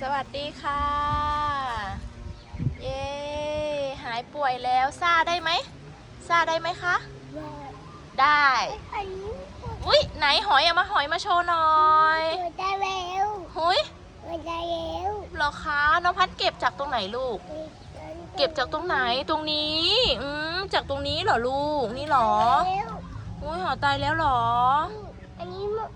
สวัสดีค่ะ เย้ หายป่วยแล้วซาได้ไหมซาได้ไหมคะ ได้อันนี้อุ้ยไหนหอยเอามาหอยมาโชว์หน่อยหมดได้แล้วหุยหมดได้แล้วเหรอคะน้องพัดเก็บจากตรงไหนลูก เก็บจากตรงไหนตรงนี้ อืมจากตรงนี้เหรอลูก นี่เหรอแล้วอุ้ยหอตายแล้วเหรอ อันนี้มัน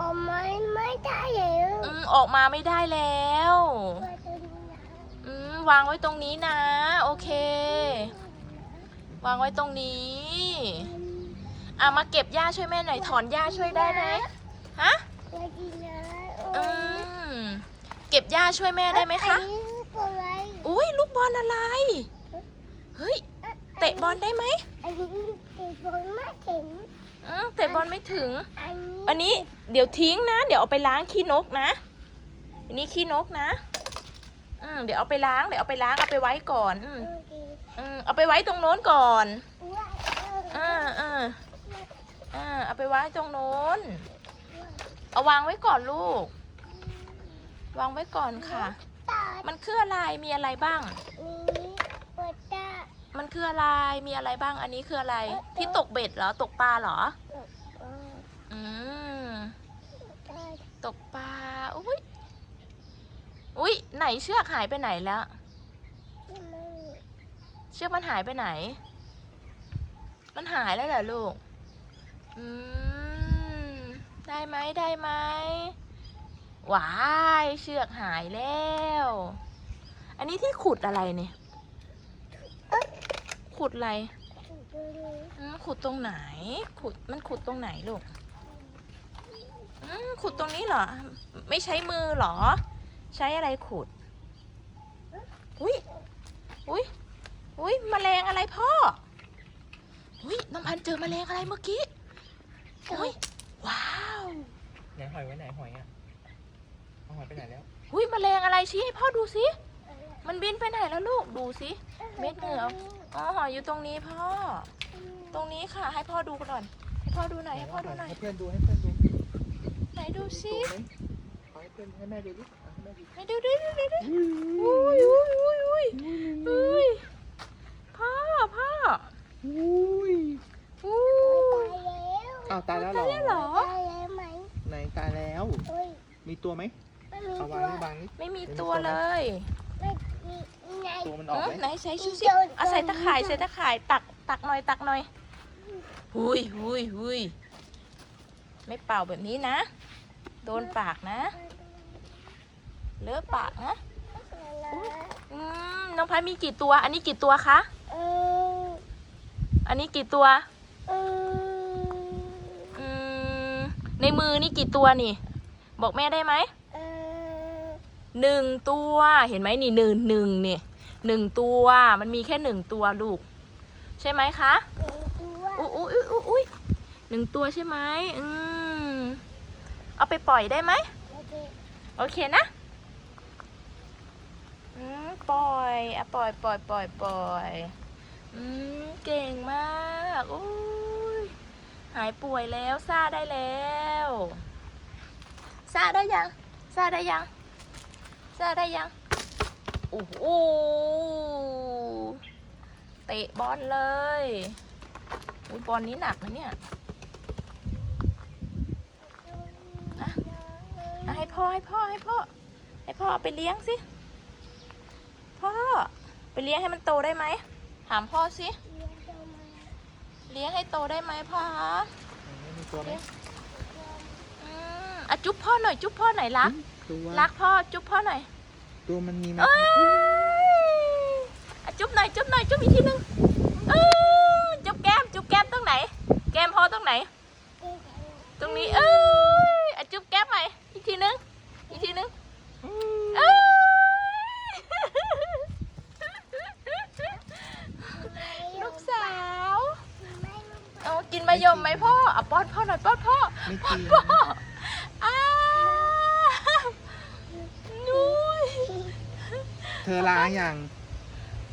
ออกมาไม่ได้แล้วอืมออกมาไม่ได้แล้วมาตรงนี้นะอืมวางไว้ตรงนี้นะ โอเค วางไว้ตรงนี้อะมาเก็บหญ้าช่วยแม่หน่อยถอนหญ้าช่วยได้ไหมฮะมาดีนะอืมเก็บหญ้าช่วยแม่ได้ไหมคะอันนี้ตัวอะไรอุ้ยลูกบอลอะไร เฮ้ย เตะบอลได้ไหมอันนี้เตะบอลไม่ถึง อืมเตะบอลไม่ถึง อันนี้อันนี้เดี๋ยวทิ้งนะ เดี๋ยวเอาไปล้างขี้นกนะ อันนี้ขี้นกนะ อืมเดี๋ยวเอาไปล้างเดี๋ยวเอาไปล้างเอาไปไว้ก่อนอืมโอเคอืมเอาไปไว้ตรงโน้นก่อนว้าวอ่าอ่าอ่าเอาไปไว้ตรงโน้น เอาวางไว้ก่อนลูก วางไว้ก่อนค่ะตามันคืออะไรมีอะไรบ้างนี้ปวดตา มันคืออะไร มีอะไรบ้าง อันนี้คืออะไร ที่ตกเบ็ดเหรอ ตกปลาเหรอเอออืมตาตกปลา อุ้ยอุ้ยไหนเชือกหายไปไหนแล้วที่มือเชือกมันหายไปไหน มันหายแล้วเหรอลูก อืม ได้ไหมได้ไหมว้าย เชือกหายแล้ว อันนี้ที่ขุดอะไรเนี่ย ขุดอะไรดูดูอืมขุดตรงไหน ขุดมันขุดตรงไหนลูกอืมขุดตรงนี้เหรอ ไม่ใช้มือเหรอ ใช้อะไรขุด อุ้ยอุ้ยอุ้ยแมลงอะไรพ่อ อุ้ยน้องพันธุ์เจอแมลงอะไรเมื่อกี้ อุ้ยว้าวไหนหอยไว้ไหนหอยอะเอาหอยไปไหนแล้ว อุ้ยแมลงอะไรชี้ให้พ่อดูสิ มันบินไปไหนแล้วลูกดูสิเม็ดเหงื่ออ๋อหอยอยู่ตรงนี้พ่อ ตรงนี้ค่ะ ให้พ่อดูก่อนให้พ่อดูหน่อยให้พ่อดูหน่อยให้เพื่อนดูให้เพื่อนดูไหนดูสิตัวไหมเอาให้เพื่อนให้แม่ดูดิเอาให้แม่ดูไหนดูดิดูดิดูอุ้ยอุ้ยอุ้ยอุ้ยอุ้ยพ่อพ่ออุ้ยอุ้ตายยแล้วอ้าวตายแล้วเหรอตายแล้วเหรอตายแล้วไหมไหนตายแล้วเฮ้ยมีตัวไหมไม่มีเอาตัวางวนี่วางนี่ไม่มีตัวเลยไม่มีไง ตัวมันออกเออไหมไหนใช้ชูสิเอาใส่ตะข่ายใส่ตะข่ายตักตักหน่อยตักหน่อยหุยหุยหุยไม่เป่าแบบนี้นะ โดนปากนะ เลอะปากนะอืมน้องพัดมีกี่ตัว อันนี้กี่ตัวคะเอออันนี้กี่ตัวเอออืมในมือนี่กี่ตัวนี่ บอกแม่ได้ไหมเออหนึ่งตัว เห็นไหมนี่หนึ่งหนึ่งนี่ หนึ่งตัว มันมีแค่หนึ่งตัวลูก ใช่ไหมคะตัวอุ้ยอุ้ยอุ้ยอุ้ยหนึ่งตัวใช่ไหมอืมเอาไปปล่อยได้ไหมโอเคโอเคนะอืมปล่อยอะปล่อยปล่อยปล่อยปล่อยอืมเก่งมากอุ้ยหายป่วยแล้วซาได้แล้วซาได้ยังซาได้ยังซาได้ยัง โอ้โหเตะบอลเลยอุ้ยบอลนี้หนักนะเนี่ยอะให้พ่อให้พ่อให้พ่อให้พ่อเอาไปเลี้ยงสิ พ่อ ไปเลี้ยงให้มันโตได้ไหม ถามพ่อสิ เลี้ยงให้โตได้ไหมพ่อคะไม่มีตัวไหมอืมอะจุ๊บพ่อหน่อย จุ๊บพ่อหน่อยรักตัวรักพ่อ จุ๊บพ่อหน่อย ตัวมันมีไหมเอ้ยอะจุ๊บหน่อยจุ๊บหน่อยจุ๊บอีกทีหนึงเอ้ยจุ๊บแก้มจุ๊บแก้มตรงไหน แก้มพ่อตรงไหน ตรงนี้เอ้ยอะจุ๊บแก้มใหม่อีกทีหนึงอีกทีหนึงเอ้ยลูกสาวเอากินมะยมไหมพ่ออะป้อนพ่อหน่อยป้อนพ่อไม่กินพ่ออ้าวนุ้ย เธอล้างยัง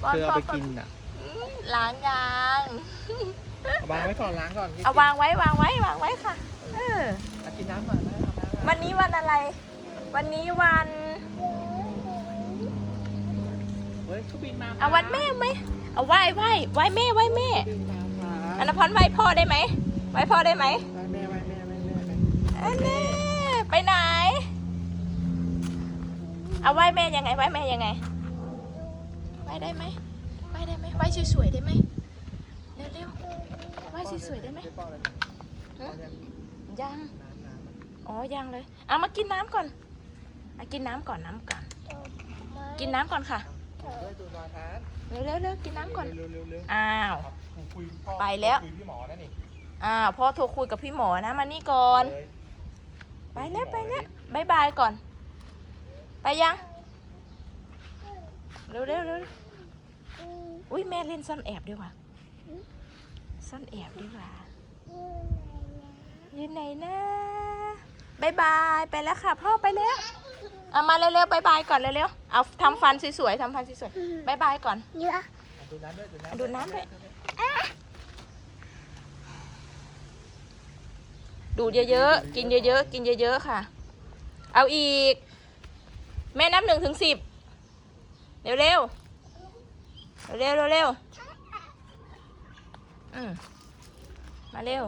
ป้อนเธอเอาพ่อไปกินอะอืมล้างยางเอาวางไว้ก่อนล้างก่อนเอาวางไว้วางไว้วางไว้ค่ะ เออเอากินน้ำก่อนนะเอาน้ำก่อนวันนี้วันอะไร วันนี้วันเขาบินมาเอาวันแม่ไหมเอาไหว้ไหว้ไหว้แม่ไหว้แม่บินมาครับอันนพรไหว้พ่อได้ไหมไหว้พ่อได้ไหมไหว้แม่ไหว้แม่ไหว้แม่ไหว้อันนี้ไปไหน เอาไหว้แม่ยังไงไหว้แม่ยังไง ได้ไหมไหวได้ไหมไหว้สวยๆได้ไหมเร็วๆไหว้สวยๆได้ไหมยังอ๋อยังเลยเอามากินน้ำก่อนเอากินน้ำก่อนน้ำก่อน กินน้ำก่อนค่ะด้วยดูรอยทานเร็วๆเร็วๆกินน้ำก่อนเร็วเร็วเร็วอ้าว คุยพ่อไปแล้ว คุยพี่หมอนั่นนี่อ้าวพ่อโทรคุยกับพี่หมอนะมานี่ก่อน เลยไปแล้วไปแล้วบายบายก่อน ไปยัง เร็วเร็วเร็ว อุ้ยแม่เล่นซ่อนแอบดีกว่าซ่อนแอบดีกว่าอยู่ไหนนะบายบายไปแล้วค่ะพ่อไปแล้วเอามาเร็วๆบายบายก่อนเร็วๆเอาทำฟันสวยๆทำฟันสวยๆบายบายก่อนเยอะดูน้ำด้วยดูน้ำด้วยดูดเยอะๆ กินเยอะๆ กินเยอะๆ ค่ะ เอาอีก แม่นับหนึ่งถึงสิบเร็วๆ เร็วๆเร็วๆอืมมาเร็ว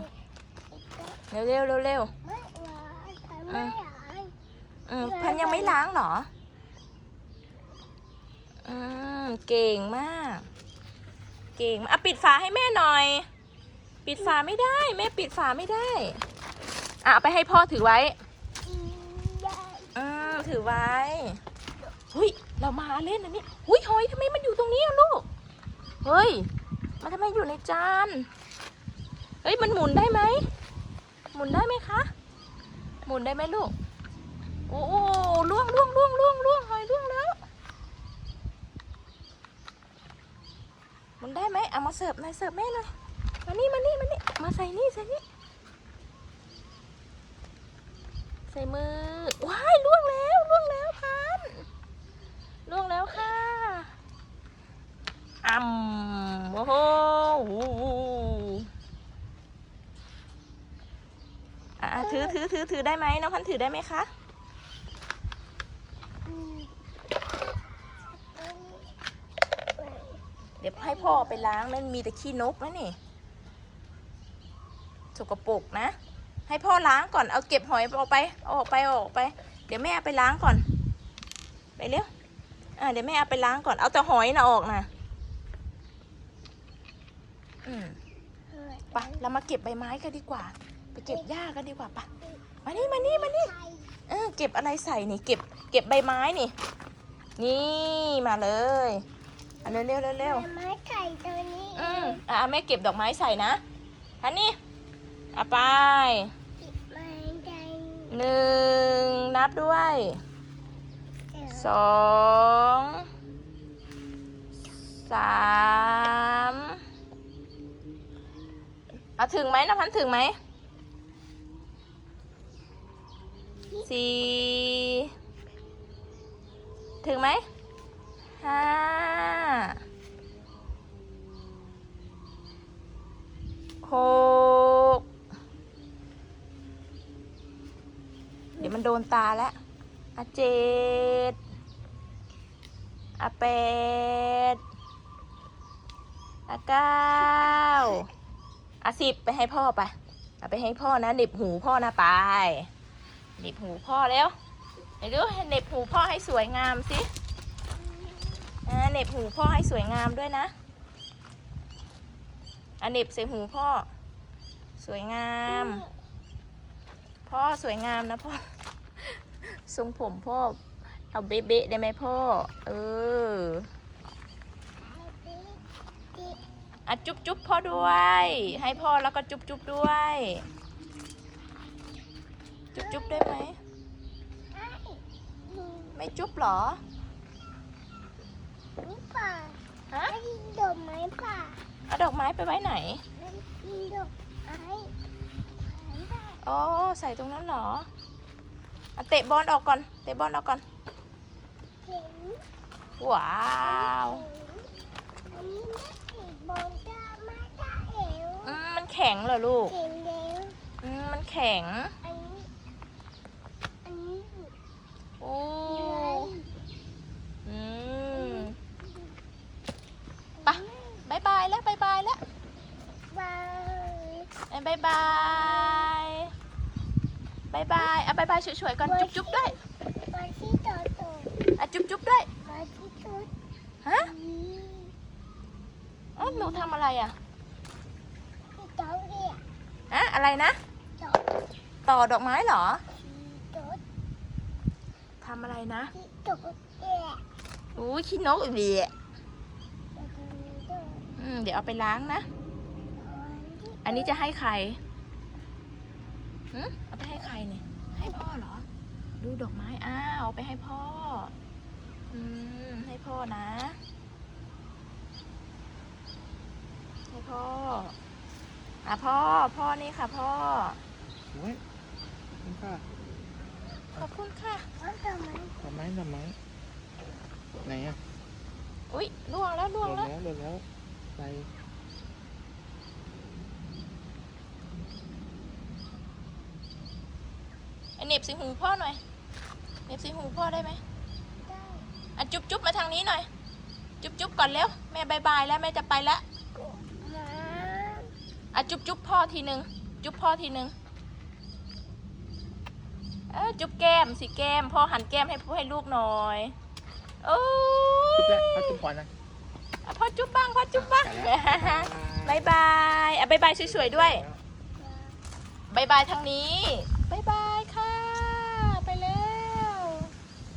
เร็วๆเร็วไม่หวานแต่ไม่หวานๆอืมพันยังไม่ล้างเหรอ อืม เก่งมาก เก่งมากอะปิดฝาให้แม่หน่อย ปิดฝาไม่ได้ แม่ปิดฝาไม่ได้ อะเอาไปให้พ่อถือไว้ อืมถือไว้เฮ้ย เรามาเล่นอันนี้หุยหอยทำไมมันอยู่ตรงนี้อะลูก เฮ้ย มันทำไมอยู่ในจาน เฮ้ย มันหมุนได้ไหม หมุนได้ไหมคะ หมุนได้ไหมลูก โอ้โหล่วงล่วงล่วงล่วงล่วงหอยล่วงแล้ว หมุนได้ไหมเอามาเสิร์ฟหน่อยเสิร์ฟแม่หน่อยมานี่มานี่มานี่ มาใส่นี่ใส่นี่ ใส่มือ ว้ายล่วงแล้วล่วงแล้วพันล่วงแล้วค่ะอ่ำโอะถือถือถือถือได้ไหมน้องพันถือได้ไหมคะเดี๋ยวให้พ่อไปล้างนั่นมีแต่ขี้นกนะนี่สกปรกนะ ให้พ่อล้างก่อนเอาเก็บหอยออกไปเอาอกไปเอาอกไป เดี๋ยวแม่ไปล้างก่อน ไปเร็วอ่าเดี๋ยวแม่เอาไปล้างก่อนเอาแต่หอยน่ะออกนะ อืมไปเรามาเก็บใบไม้กันดีกว่า ไปเก็บหญ้ากันดีกว่าปะมานี่มานี่มานี่เออเก็บอะไรใส่นี่เก็บ เก็บใบไม้นี่ นี่มาเลยเอาเร็วเร็วเร็วเร็วไม้ไข่ตัวนี้อืมอะแม่เก็บดอกไม้ใส่นะอันนี้อะไปไม้ใจหนึ่งนับด้วยเดี๋ยวสองสาม เอาถึงไหมนะพันถึงไหมสี่ถึงไหมห้าหกเดี๋ยวมันโดนตาแล้วอะเจ็ดอะแปดอะเก้า อะสิบไปให้พ่อไปเอาไปให้พ่อนะเน็บหูพ่อนะไปเน็บหูพ่อแล้วไหนดูเหน็บหูพ่อให้สวยงามสิเน็บหูพ่อให้สวยงามด้วยนะอะเน็บใส่หูพ่อ สวยงาม พ่อสวยงามนะพ่อทรงผมพ่อเอาเบ๊ะๆได้ไหมพ่อ เออ อะจุ๊บจุ๊บพ่อด้วย ให้พ่อแล้วก็จุ๊บจุ๊บด้วย จุ๊บจุ๊บได้ไหม ไม่จุ๊บเหรอนี่ป่าฮะไม่กินดอกไม้ป่าเอาดอกไม้ไปไว้ไหนไม่กินดอกไม้ป่าอ๋อใส่ตรงนั้นเหรออะเตะบอลออกก่อน เตะบอลออกก่อนเห็นว้าว มันแข็งเหรอลูกแข็งอืมมันแข็ง อันนี้ อันนี้โอ้อืมไปบายบายแล้วบายบายแล้วบายบายบายบายบายเอาบายบายสวยๆก่อนจุ๊บๆด้วย วันที่โตโต อะจุ๊บๆด้วย อ๋อหนูทำอะไรอะที่โตเรียกอะอะไรนะโตต่อดอกไม้เหรอที่โตทำอะไรนะที่โตเรียกอู้ยขี้นกอีกเดียแล้วก็มีโตอืมเดี๋ยวเอาไปล้างนะที่อันนี้จะให้ใครหืมเอาไปให้ใครเนี่ย ให้พ่อเหรอ ดูดอกไม้ อ้าวเอาไปให้พ่อ อืม ให้พ่อนะ ให้พ่อ อะพ่อ พ่อนี่ค่ะพ่อโอ้ยคุณค่ะขอบคุณค่ะเขาทำไมทำไมทำไมไหนอะอุ๊ยล่วงแล้วล่หวงล่นแล้วแล้วหล่นแล้วไปไอเหน็บสีหูพ่อหน่อยเหน็บสีหูพ่อได้ไหมได้อะจุ๊บจุ๊บมาทางนี้หน่อย จุ๊บจุ๊บก่อนเร็วแม่บายบายแล้วแม่จะไปแล้วมา อะจุ๊บจุ๊บพ่อทีหนึ่งจุ๊บพ่อทีหนึ่งเออจุ๊บแก้มสิแก้มพ่อหันแก้มให้พ่อให้ลูกหน่อยโอ้จุ๊บยแล้วเอาจุ๊บก่อนนะอะพ่อจุ๊บบ้างพ่อจุ๊บบ้างบายบายอะบายบายสวยๆด้วยบายบายทางนี้บายบา